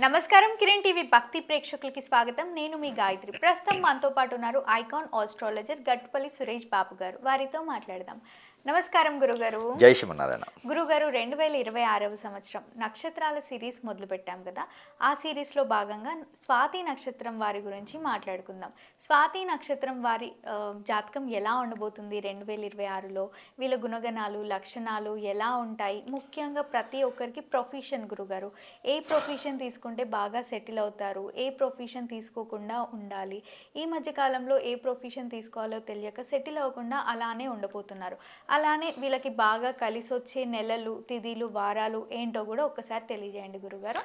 నమస్కారం కిరణ్ టీవీ భక్తి ప్రేక్షకులకి స్వాగతం. నేను మీ గాయత్రి. ప్రస్తుతం మనతో పాటు ఉన్నారు ఐకాన్ ఆస్ట్రాలజర్ గట్టుపల్లి సురేష్ బాబు గారు. వారితో మాట్లాడదాం. నమస్కారం గురుగారు. జై శ్రీమన్నారాయణ. గురుగారు రెండు వేల ఇరవై ఆరవ సంవత్సరం నక్షత్రాల సిరీస్ మొదలు పెట్టాం కదా? ఆ సిరీస్లో భాగంగా స్వాతి నక్షత్రం వారి గురించి మాట్లాడుకుందాం. స్వాతి నక్షత్రం వారి జాతకం ఎలా ఉండబోతుంది రెండు వేల ఇరవై ఆరులో? వీళ్ళ గుణగణాలు లక్షణాలు ఎలా ఉంటాయి? ముఖ్యంగా ప్రతి ఒక్కరికి ప్రొఫెషన్ గురుగారు. ఏ ప్రొఫెషన్ తీసుకుంటే బాగా సెటిల్ అవుతారు? ఏ ప్రొఫెషన్ తీసుకోకుండా ఉండాలి? ఈ మధ్య కాలంలో ఏ ప్రొఫెషన్ తీసుకోవాలో తెలియక సెటిల్ అవ్వకుండా అలానే ఉండబోతున్నారు. అలానే వీళ్ళకి బాగా కలిసి వచ్చే నెలలు తిథిలు వారాలు ఏంటో కూడా ఒక్కసారి తెలియజేయండి గురుగారు.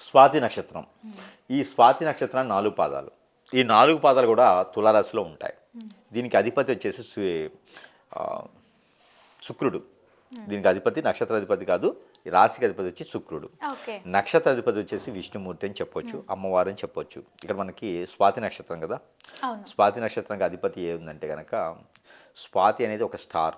స్వాతి నక్షత్రం. ఈ స్వాతి నక్షత్రం నాలుగు పాదాలు. ఈ నాలుగు పాదాలు కూడా తులారాశిలో ఉంటాయి. దీనికి అధిపతి వచ్చేసి శుక్రుడు. దీనికి అధిపతి నక్షత్ర అధిపతి కాదు రాశికి అధిపతి వచ్చి శుక్రుడు. నక్షత్ర అధిపతి వచ్చేసి విష్ణుమూర్తి అని చెప్పొచ్చు అమ్మవారు అని చెప్పొచ్చు. ఇక్కడ మనకి స్వాతి నక్షత్రం కదా. స్వాతి నక్షత్రానికి అధిపతి ఏముందంటే కనుక స్వాతి అనేది ఒక star.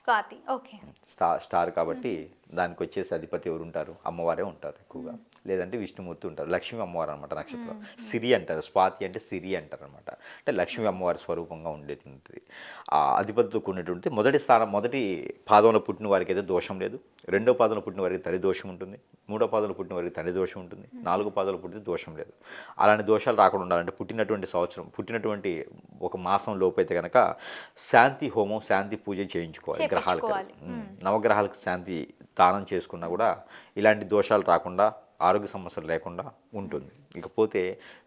Swathi okay. Star star కాబట్టి దానికి వచ్చేసి అధిపతి ఎవరు ఉంటారు అమ్మవారే ఉంటారు ఎక్కువగా. లేదంటే విష్ణుమూర్తి ఉంటారు. లక్ష్మీ అమ్మవారు అనమాట నక్షత్రం. సిరి అంటారు. స్వాతి అంటే సిరి అంటారు అనమాట అంటే లక్ష్మీ అమ్మవారి స్వరూపంగా ఉండేటువంటిది. ఆ అధిపతితో కూడినటువంటి మొదటి స్థానం మొదటి పాదంలో పుట్టిన వారికి అయితే దోషం లేదు. రెండో పాదంలో పుట్టిన వారికి తల్లి దోషం ఉంటుంది. మూడో పాదంలో పుట్టిన వారికి తండ్రి దోషం ఉంటుంది. నాలుగో పాదంలో పుట్టిన దోషం లేదు. అలాంటి దోషాలు రాకుండా ఉండాలంటే పుట్టినటువంటి సంవత్సరం పుట్టినటువంటి ఒక మాసం లోపు అయితే కనుక శాంతి హోమం శాంతి పూజ చేయించుకోవాలి గ్రహాలకు. నవగ్రహాలకు శాంతి దానం చేసుకున్నా కూడా ఇలాంటి దోషాలు రాకుండా ఆరోగ్య సమస్యలు లేకుండా ఉంటుంది. ఇకపోతే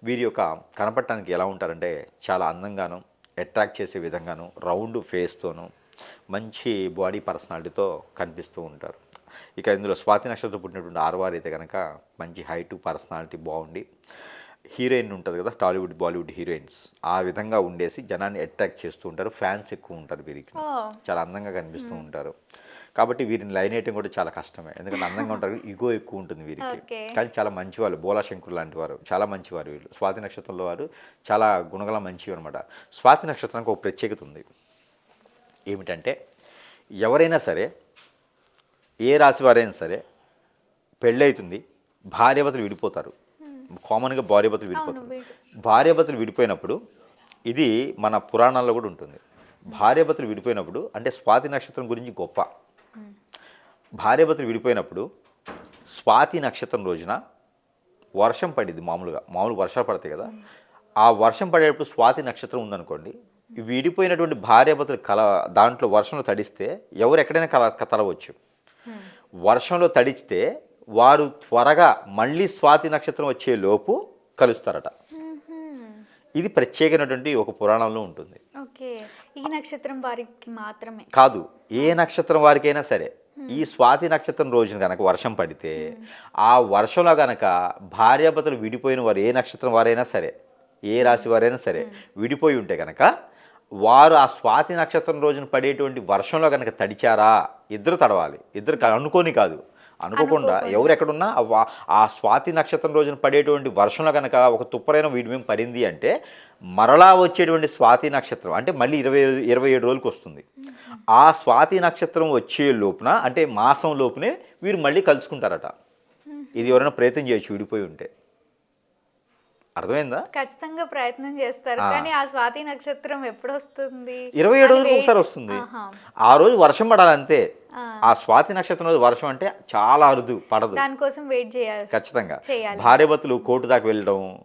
వీరి యొక్క కనపడటానికి ఎలా ఉంటారంటే చాలా అందంగాను అట్రాక్ట్ చేసే విధంగాను రౌండ్ ఫేస్తోనూ మంచి బాడీ పర్సనాలిటీతో కనిపిస్తూ ఉంటారు. ఇక ఇందులో స్వాతి నక్షత్రం పుట్టినటువంటి ఆరువారు అయితే కనుక మంచి హైట్ పర్సనాలిటీ బాగుండి హీరోయిన్ ఉంటుంది కదా టాలీవుడ్ బాలీవుడ్ హీరోయిన్స్ ఆ విధంగా ఉండేసి జనాన్ని అట్రాక్ట్ చేస్తూ ఉంటారు ఫ్యాన్స్ ఎక్కువ ఉంటారు వీరికి. చాలా అందంగా కనిపిస్తూ ఉంటారు. కాబట్టి వీరిని లైన్ వేయటం కూడా చాలా కష్టమే. ఎందుకంటే అందంగా ఉంటారు ఇగో ఎక్కువ ఉంటుంది వీరికి. కానీ చాలా మంచివాళ్ళు బోలాశంకులు లాంటి వారు చాలా మంచివారు వీళ్ళు. స్వాతి నక్షత్రంలో వారు చాలా గుణగల మంచివి అనమాట స్వాతి నక్షత్రానికి ఒక ప్రత్యేకత ఉంది. ఏమిటంటే ఎవరైనా సరే ఏ రాశి వారైనా సరే పెళ్ళి భార్యాభర్తలు విడిపోతారు. కామన్గా భార్యాభర్తలు విడిపోతారు. వీడి- భార్యాభర్తలు విడిపోయినప్పుడు ఇది మన పురాణాల్లో కూడా ఉంటుంది. భార్యాభర్తలు విడిపోయినప్పుడు అంటే స్వాతి నక్షత్రం గురించి గొప్ప. భార్యాభర్తలు విడిపోయినప్పుడు స్వాతి నక్షత్రం రోజున వర్షం పడింది మామూలుగా మామూలు వర్షాలు పడతాయి కదా. ఆ వర్షం పడేటప్పుడు స్వాతి నక్షత్రం ఉందనుకోండి విడిపోయినటువంటి భార్యాభర్తలు కల దాంట్లో వర్షంలో తడిస్తే ఎవరు ఎక్కడైనా కల తలవచ్చు వర్షంలో తడిస్తే వారు త్వరగా మళ్ళీ స్వాతి నక్షత్రం వచ్చే లోపు కలుస్తారట. ఇది ప్రత్యేకమైనటువంటి ఒక పురాణంలో ఉంటుంది. ఈ నక్షత్రం వారికి మాత్రమే. కాదు ఏ నక్షత్రం వారికైనా సరే ఈ స్వాతి నక్షత్రం రోజున కనుక వర్షం పడితే ఆ వర్షంలో కనుక భార్యాభర్తలు విడిపోయిన వారు ఏ నక్షత్రం వారైనా సరే ఏ రాశి వారైనా సరే విడిపోయి ఉంటే కనుక వారు ఆ స్వాతి నక్షత్రం రోజున పడేటువంటి వర్షంలో కనుక తడిచారా? ఇద్దరు తడవాలి. ఇద్దరు అనుకోని కాదు. అనుకోకుండా ఎవరు ఎక్కడున్నా ఆ స్వాతి నక్షత్రం రోజున పడేటువంటి వర్షంలో కనుక ఒక తుప్పరైన వీడి మీద పడింది అంటే మరలా వచ్చేటువంటి స్వాతి నక్షత్రం అంటే మళ్ళీ ఇరవై ఇరవై ఏడు రోజులకు వస్తుంది. ఆ స్వాతి నక్షత్రం వచ్చే లోపున అంటే మాసం లోపునే వీరు మళ్ళీ కలుసుకుంటారట. ఇది ఎవరైనా ప్రయత్నం చేయొచ్చు విడిపోయి ఉంటే. అర్థమైందా? ఖచ్చితంగా ప్రయత్నం చేస్తారు. కానీ ఆ స్వాతి నక్షత్రం ఎప్పుడు వస్తుంది ఇరవై ఏడు రోజులకు ఒకసారి వస్తుంది. ఆ రోజు వర్షం పడాలి అంతే ఆ. స్వాతి నక్షత్రం రోజు వర్షం అంటే చాలా అరుదు పడదు. దానికోసం వెయిట్ చేయాలి. ఖచ్చితంగా. భార్యాభర్తలు కోర్టు దాకా వెళ్ళడం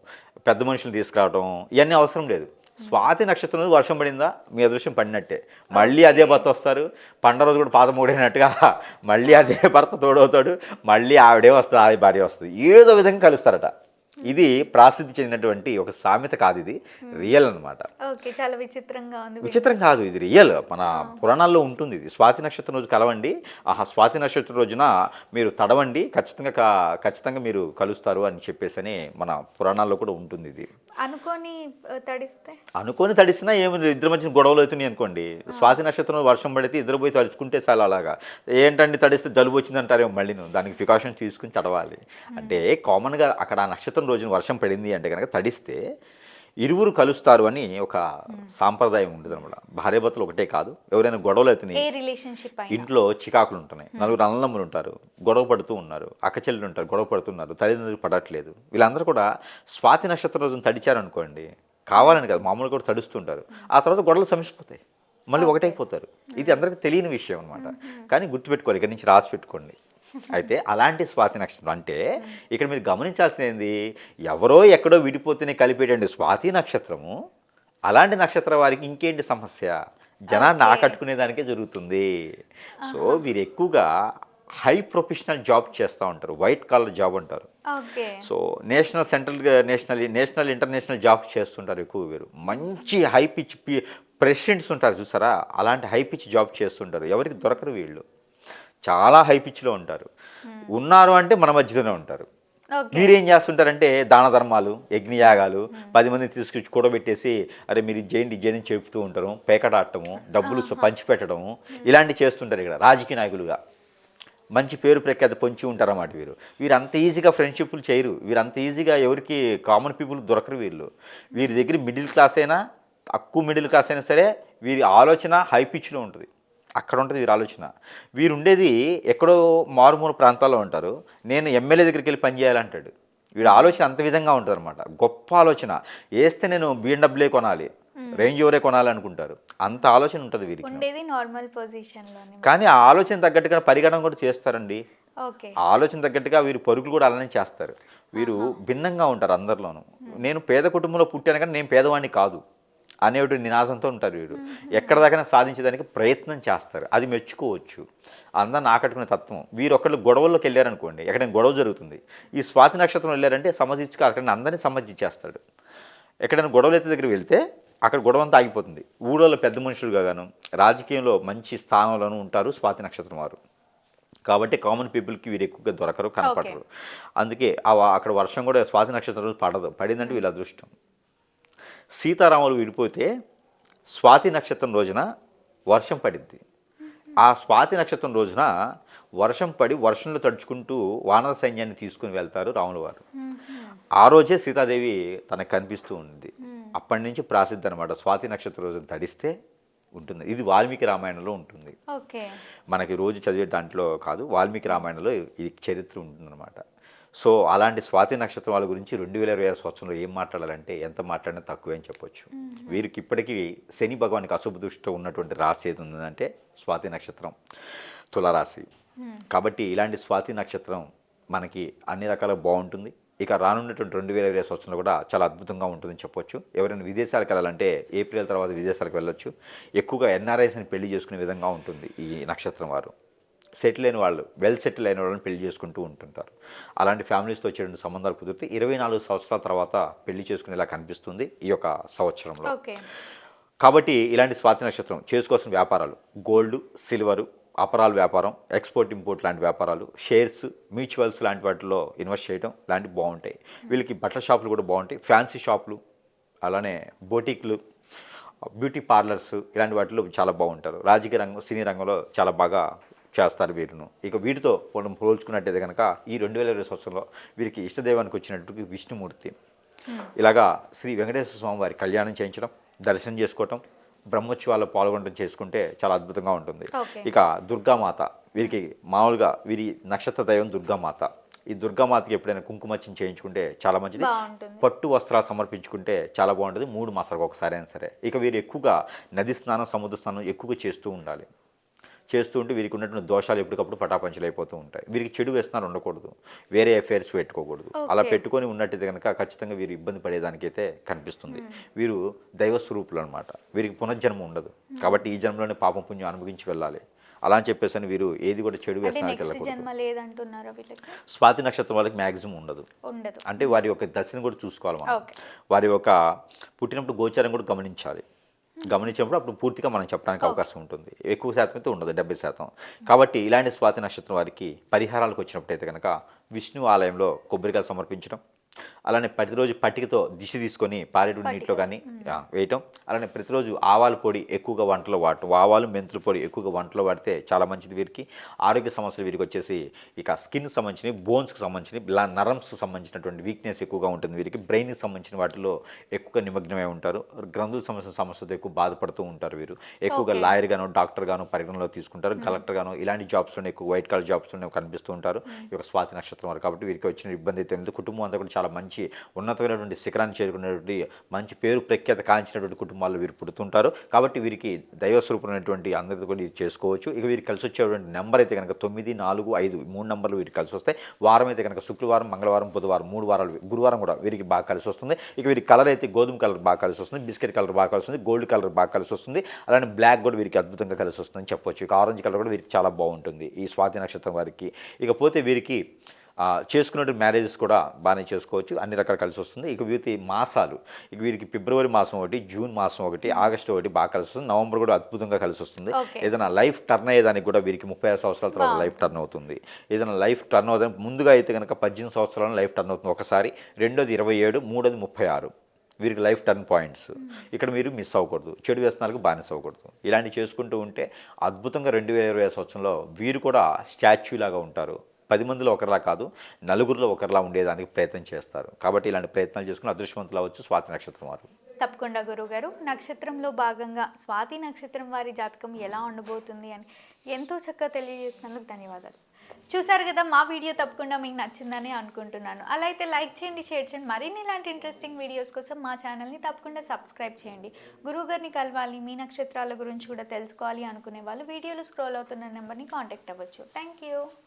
పెద్ద మనుషులు తీసుకురావడం ఇవన్నీ అవసరం లేదు. స్వాతి నక్షత్రం రోజు వర్షం పడిందా? మీ అదృష్టం పడినట్టే. మళ్ళీ అదే భర్త వస్తారు. పండ రోజు కూడా పాత మూడైనట్టుగా మళ్ళీ అదే భర్త తోడవుతాడు. మళ్ళీ ఆవిడే వస్తుంది ఆది భార్య వస్తుంది. ఏదో విధంగా కలుస్తారట. ఇది ప్రాసిద్ధి చెందినటువంటి ఒక సామెత కాదు ఇది. రియల్ అన్నమాట. ఓకే చాలా విచిత్రంగా ఉంది. విచిత్రం కాదు ఇది రియల్. మన పురాణాల్లో ఉంటుంది ఇది. స్వాతి నక్షత్రం రోజు కలవండి. ఆహా స్వాతి నక్షత్రం రోజున మీరు తడవండి. ఖచ్చితంగా ఖచ్చితంగా మీరు కలుస్తారు అని చెప్పేసి అని మన పురాణాల్లో కూడా ఉంటుంది ఇది. అనుకోని తడిస్తే? అనుకొని తడిసినా ఏమి ఇద్దరి మధ్య గొడవలు అవుతున్నాయి అనుకోండి. స్వాతి నక్షత్రం వర్షం పడితే ఇద్దరు పోయి తడుచుకుంటే చాలా అలాగా. ఏంటండి తడిస్తే జలుబు వచ్చిందంటారేమో మళ్ళీ దానికి ప్రికాషన్స్ తీసుకుని తడవాలి. అంటే కామన్గా అక్కడ ఆ నక్షత్రం రోజున వర్షం పడింది అంటే కనుక తడిస్తే ఇరువురు కలుస్తారు అని ఒక సాంప్రదాయం ఉంటుంది అనమాట. భార్యాభర్తలు ఒకటే కాదు ఎవరైనా గొడవలు అవుతున్నాయి. ఇంట్లో చికాకులు ఉంటున్నాయి. నలుగురు అన్నదమ్ములు ఉంటారు గొడవ పడుతూ ఉన్నారు అక్క చెల్లెలు ఉంటారు గొడవ పడుతున్నారు తల్లిదండ్రులు పడట్లేదు. వీళ్ళందరూ కూడా స్వాతి నక్షత్రం రోజున తడిచారనుకోండి కావాలని కాదు మామూలుగా కూడా తడుస్తుంటారు. ఆ తర్వాత గొడవలు సమసిపోతాయి. మళ్ళీ ఒకటైపోతారు. ఇది అందరికీ తెలియని విషయం అనమాట. కానీ గుర్తుపెట్టుకోవాలి ఇక్కడి నుంచి రాసి పెట్టుకోండి. అయితే అలాంటి స్వాతి నక్షత్రం అంటే ఇక్కడ మీరు గమనించాల్సింది ఎవరో ఎక్కడో విడిపోతేనే కలిపేటండి స్వాతి నక్షత్రము అలాంటి నక్షత్రం వారికి ఇంకేంటి సమస్య? జనాన్ని ఆకట్టుకునే దానికే జరుగుతుంది. సో వీరు ఎక్కువగా హై ప్రొఫెషనల్ జాబ్ చేస్తూ ఉంటారు వైట్ కాలర్ జాబ్ అంటారు. So national central national national international jobs చేస్తుంటారు ఎక్కువ వీరు. మంచి హై పిచ్ ప్రెసిడెంట్స్ ఉంటారు చూసారా? అలాంటి హై పిచ్ జాబ్ చేస్తుంటారు. ఎవరికి దొరకరు వీళ్ళు. చాలా హై పిచ్లో ఉంటారు. ఉన్నారు అంటే మన మధ్యలోనే ఉంటారు. మీరేం చేస్తుంటారంటే దాన ధర్మాలు యజ్ఞయాగాలు పది మంది తీసుకొచ్చి కూడబెట్టేసి అరే మీరు చేయండి అని చెప్తూ ఉంటారు. పేకటాడటము డబ్బులు పంచిపెట్టడము ఇలాంటివి చేస్తుంటారు ఇక్కడ రాజకీయ నాయకులుగా. మంచి పేరు ప్రఖ్యాత పొంచి ఉంటారన్నమాట వీరు. వీరు అంత ఈజీగా ఫ్రెండ్షిప్లు చేయరు. వీరు అంత ఈజీగా ఎవరికి కామన్ పీపుల్ దొరకరు వీళ్ళు. వీరి దగ్గర మిడిల్ క్లాస్ అయినా తక్కువ మిడిల్ క్లాస్ అయినా సరే వీరి ఆలోచన హై పిచ్లో ఉంటుంది. అక్కడ ఉంటుంది వీరి ఆలోచన. వీరు ఉండేది ఎక్కడో మారుమూల ప్రాంతాల్లో ఉంటారు. నేను ఎమ్మెల్యే దగ్గరికి వెళ్ళి పని చేయాలంటాడు. వీడి ఆలోచన అంత విధంగా ఉంటుంది అనమాట గొప్ప ఆలోచన. వేస్తే నేను బిఎండబ్ల్యూ కొనాలి రేంజ్ ఓవరే కొనాలి అనుకుంటారు. అంత ఆలోచన ఉంటుంది వీరికి. ఉండేది నార్మల్ పొజిషన్ కానీ ఆ ఆలోచన తగ్గట్టుగా పరిగణన కూడా చేస్తారండి. ఆలోచన తగ్గట్టుగా వీరు పరుగులు కూడా అలానే చేస్తారు. వీరు భిన్నంగా ఉంటారు అందరిలోనూ. నేను పేద కుటుంబంలో పుట్టాను కానీ నేను పేదవాడిని కాదు. అనేటి నినాదంతో ఉంటారు వీరు ఎక్కడ దాకా సాధించడానికి ప్రయత్నం చేస్తారు. అది మెచ్చుకోవచ్చు. అందరిని ఆకట్టుకునే తత్వం. వీరు ఒకళ్ళు గొడవల్లోకి వెళ్ళారనుకోండి ఎక్కడైనా గొడవ జరుగుతుంది. ఈ స్వాతి నక్షత్రం వెళ్ళారంటే సమర్థించుకో అక్కడ అందరినీ సమర్థించేస్తాడు. ఎక్కడైనా గొడవలు అయితే దగ్గర వెళ్తే అక్కడ గొడవ అంతా ఆగిపోతుంది. ఊళ్ళో పెద్ద మనుషులుగా గాను రాజకీయంలో మంచి స్థానంలోనూ ఉంటారు స్వాతి నక్షత్రం వారు. కాబట్టి కామన్ పీపుల్కి వీరు ఎక్కువగా దొరకరు కనపడరు. అందుకే అక్కడ వర్షం కూడా స్వాతి నక్షత్రం పడదు. పడిందంటే వీళ్ళ అదృష్టం. సీతారాములు విడిపోతే స్వాతి నక్షత్రం రోజున వర్షం పడింది ఆ స్వాతి నక్షత్రం రోజున వర్షం పడి వర్షంలో తడుచుకుంటూ వానర సైన్యాన్ని తీసుకుని వెళ్తారు రాముల వారు. ఆ రోజే సీతాదేవి తనకు కనిపిస్తూ ఉంది అప్పటి నుంచి ప్రాసిద్ధి అనమాట స్వాతి నక్షత్రం రోజున తడిస్తే ఉంటుంది. ఇది వాల్మీకి రామాయణంలో ఉంటుంది. ఓకే. మనకి రోజు చదివే దాంట్లో కాదు వాల్మీకి రామాయణంలో ఈ చరిత్ర ఉంటుందన్నమాట. సో అలాంటి స్వాతి నక్షత్రం వాళ్ళ గురించి రెండు వేల ఇరవై ఆరు సంవత్సరంలో ఏం మాట్లాడాలంటే ఎంత మాట్లాడినా తక్కువే అని చెప్పొచ్చు. వీరికి ఇప్పటికీ శని భగవానికి అశుభ దృష్టితో ఉన్నటువంటి రాశి ఏది ఉందంటే స్వాతి నక్షత్రం తులరాశి. కాబట్టి ఇలాంటి స్వాతి నక్షత్రం మనకి అన్ని రకాలుగా బాగుంటుంది. ఇక రానున్నటువంటి రెండు వేల ఇరవై సంవత్సరంలో కూడా చాలా అద్భుతంగా ఉంటుందని చెప్పొచ్చు. ఎవరైనా విదేశాలకు వెళ్ళాలంటే ఏప్రిల్ తర్వాత విదేశాలకు వెళ్ళొచ్చు. ఎక్కువగా ఎన్ఆర్ఐస్ని పెళ్ళి చేసుకునే విధంగా ఉంటుంది ఈ నక్షత్రం వారు. సెటిల్ అయిన వాళ్ళు వెల్ సెటిల్ అయిన వాళ్ళని పెళ్ళి చేసుకుంటూ ఉంటుంటారు. అలాంటి ఫ్యామిలీస్తో వచ్చేటువంటి సంబంధాలు కుదిరితే ఇరవై నాలుగు సంవత్సరాల తర్వాత పెళ్ళి చేసుకునేలా కనిపిస్తుంది ఈ యొక్క సంవత్సరంలో. కాబట్టి ఇలాంటి స్వాతి నక్షత్రం చేసుకోవాల్సిన వ్యాపారాలు గోల్డ్ సిల్వరు అపరాల వ్యాపారం ఎక్స్పోర్ట్ ఇంపోర్ట్ లాంటి వ్యాపారాలు షేర్స్ మ్యూచువల్స్ లాంటి వాటిలో ఇన్వెస్ట్ చేయడం లాంటివి బాగుంటాయి. వీళ్ళకి బట్టల షాపులు కూడా బాగుంటాయి. ఫ్యాన్సీ షాపులు అలానే బోటిక్లు బ్యూటీ పార్లర్స్ ఇలాంటి వాటిలో చాలా బాగుంటారు. రాజకీయ రంగం సినీ రంగంలో చాలా బాగా చేస్తారు వీరును. ఇక వీటితో మనం పోల్చుకున్నట్టయితే కనుక ఈ రెండు వేల ఇరవై సంవత్సరంలో వీరికి ఇష్టదైవానికి వచ్చినట్టు విష్ణుమూర్తి. ఇలాగా శ్రీ వెంకటేశ్వర స్వామి వారి కళ్యాణం చేయించడం దర్శనం చేసుకోవటం బ్రహ్మోత్సవాల్లో పాల్గొనడం చేసుకుంటే చాలా అద్భుతంగా ఉంటుంది. ఇక దుర్గామాత వీరికి మామూలుగా వీరి నక్షత్ర దైవం దుర్గామాత. ఈ దుర్గామాతకి ఎప్పుడైనా కుంకుమచ్చం చేయించుకుంటే చాలా మంచిది. పట్టు వస్త్రాలు సమర్పించుకుంటే చాలా బాగుంటుంది. మూడు మాసాలకు ఒకసారి అయినా సరే. ఇక వీరు ఎక్కువగా నది స్నానం సముద్ర స్నానం ఎక్కువగా చేస్తూ ఉండాలి. చేస్తూ ఉంటే వీరికి ఉన్నటువంటి దోషాలు ఎప్పటికప్పుడు పటాపంచలు అయిపోతూ ఉంటాయి. వీరికి చెడు వ్యసనాలు ఉండకూడదు. వేరే అఫైర్స్ పెట్టుకోకూడదు. అలా. పెట్టుకొని ఉన్నట్టయితే కనుక ఖచ్చితంగా వీరు ఇబ్బంది పడేదానికైతే కనిపిస్తుంది. వీరు దైవ స్వరూపులు అనమాట వీరికి పునర్జన్మ ఉండదు. కాబట్టి ఈ జన్మలోనే పాపం పుణ్యం అనుభవించి వెళ్ళాలి. అలా అని చెప్పేసి అని వీరు ఏది కూడా చెడు నెక్స్ట్ వెళ్ళకూడదు. స్వాతి నక్షత్రం వాళ్ళకి మ్యాక్సిమం ఉండదు. అంటే వారి యొక్క దశను కూడా చూసుకోవాలి మనం. వారి యొక్క పుట్టినప్పుడు గోచారం కూడా గమనించాలి. గమనించినప్పుడు అప్పుడు పూర్తిగా మనం చెప్పడానికి అవకాశం ఉంటుంది. ఎక్కువ శాతం అయితే ఉండదు డెబ్బై శాతం. కాబట్టి ఇలాంటి స్వాతి నక్షత్రం వారికి పరిహారాలకు వచ్చినప్పుడైతే కనుక విష్ణు ఆలయంలో కొబ్బరికాయ సమర్పించడం అలానే ప్రతిరోజు పట్టికతో దిశ తీసుకొని పారేడు నీటిలో కానీ వేయటం. అలానే ప్రతిరోజు ఆవాల పొడి ఎక్కువగా వంటలో వాడటం ఆవాలు మెంతుల పొడి ఎక్కువగా వంటలో వాడితే చాలా మంచిది వీరికి. ఆరోగ్య సమస్యలు వీరికి వచ్చేసి ఇక స్కిన్ సంబంధించినవి బోన్స్కి సంబంధించినవి ఇలా నరమ్స్ సంబంధించినటువంటి వీక్నెస్ ఎక్కువగా ఉంటుంది వీరికి. బ్రెయిన్కి సంబంధించిన వాటిలో ఎక్కువగా నిమగ్నమై ఉంటారు. గ్రంథుల సమస్య సమస్యతో ఎక్కువ బాధపడుతూ ఉంటారు వీరు. ఎక్కువగా. లాయర్ గాను డాక్టర్ గాను పరిగణలో తీసుకుంటారు. కలెక్టర్ గాను ఇలాంటి జాబ్స్లోనే ఎక్కువ వైట్ కాలర్ జాబ్స్లోనే కనిపిస్తూ ఉంటారు. ఈ యొక్క స్వాతి నక్షత్రం వారు కాబట్టి వీరికి వచ్చిన ఇబ్బంది అయితే ఉంది కుటుంబం అంతా కూడా చాలా మంచి మంచి ఉన్నతమైనటువంటి శిఖరాన్ని చేరుకునేటువంటి మంచి పేరు ప్రఖ్యాత కాంచినటువంటి కుటుంబాల్లో వీరు పుడుతుంటారు. కాబట్టి వీరికి దైవస్వరూపమైనటువంటి అందరితో కూడా ఇది చేసుకోవచ్చు. ఇక వీరికి కలిసి వచ్చేటువంటి నెంబర్ అయితే కనుక తొమ్మిది నాలుగు ఐదు మూడు నెంబర్లు వీరికి కలిసి వస్తాయి. వారం అయితే కనుక శుక్రవారం మంగళవారం బుధవారం మూడు వారాలు గురువారం కూడా వీరికి బాగా కలిసి వస్తుంది. ఇక వీరికి కలర్ అయితే గోధుమ కలర్ బాగా కలిసి వస్తుంది బిస్కెట్ కలర్ బాగా కలిసి వస్తుంది గోల్డ్ కలర్ బాగా కలిసి వస్తుంది అలానే బ్లాక్ కూడా వీరికి అద్భుతంగా కలిసి వస్తుందని చెప్పొచ్చు. ఇక ఆరెంజ్ కలర్ కూడా వీరికి చాలా బాగుంటుంది ఈ స్వాతి నక్షత్రం వారికి. ఇకపోతే వీరికి చేసుకున్నట్టు మ్యారేజెస్ కూడా బాగానే చేసుకోవచ్చు. అన్ని రకాల కలిసి వస్తుంది. ఇక వీరికి మాసాలు ఇక వీరికి ఫిబ్రవరి మాసం ఒకటి జూన్ మాసం ఒకటి ఆగస్టు ఒకటి బాగా కలిసి వస్తుంది. నవంబర్ కూడా అద్భుతంగా కలిసి వస్తుంది. ఏదైనా లైఫ్ టర్న్ అయ్యేదానికి కూడా వీరికి ముప్పై ఆరు సంవత్సరాల తర్వాత లైఫ్ టర్న్ అవుతుంది. ఏదైనా లైఫ్ టర్న్ అవుతుంది ముందుగా అయితే కనుక పద్దెనిమిది సంవత్సరాలు లైఫ్ టర్న్ అవుతుంది. ఒకసారి రెండోది ఇరవై ఏడు మూడోది ముప్పై ఆరు. వీరికి లైఫ్ టర్న్ పాయింట్స్. ఇక్కడ మీరు మిస్ అవ్వకూడదు. చెడు వ్యసనాలకు బానిస అవ్వకూడదు. ఇలాంటివి చేసుకుంటూ ఉంటే అద్భుతంగా రెండు వేల ఇరవై సంవత్సరంలో వీరు కూడా స్టాచ్యూ లాగా ఉంటారు. పది మందిలో ఒకరిలా కాదు నలుగురిలో ఒకరిలా ఉండేదానికి ప్రయత్నం చేస్తారు. కాబట్టి ఇలాంటి ప్రయత్నాలు చేసుకుని అదృష్టవంతులు అవ్వచ్చు స్వాతి నక్షత్రం వారు. తప్పకుండా గురుగారు. నక్షత్రంలో భాగంగా స్వాతి నక్షత్రం వారి జాతకం ఎలా ఉండబోతుంది అని ఎంతో చక్కగా తెలియజేసినందుకు ధన్యవాదాలు. చూసారు కదా మా వీడియో తప్పకుండా మీకు నచ్చిందని అనుకుంటున్నాను. అలా అయితే లైక్ చేయండి షేర్ చేయండి. మరిన్ని ఇలాంటి ఇంట్రెస్టింగ్ వీడియోస్ కోసం మా ఛానల్ని తప్పకుండా సబ్స్క్రైబ్ చేయండి. గురువుగారిని కలవాలి మీ నక్షత్రాల గురించి కూడా తెలుసుకోవాలి అనుకునే వాళ్ళు వీడియోలు స్క్రోల్ అవుతున్న నెంబర్ని కాంటాక్ట్ అవ్వచ్చు. Thank you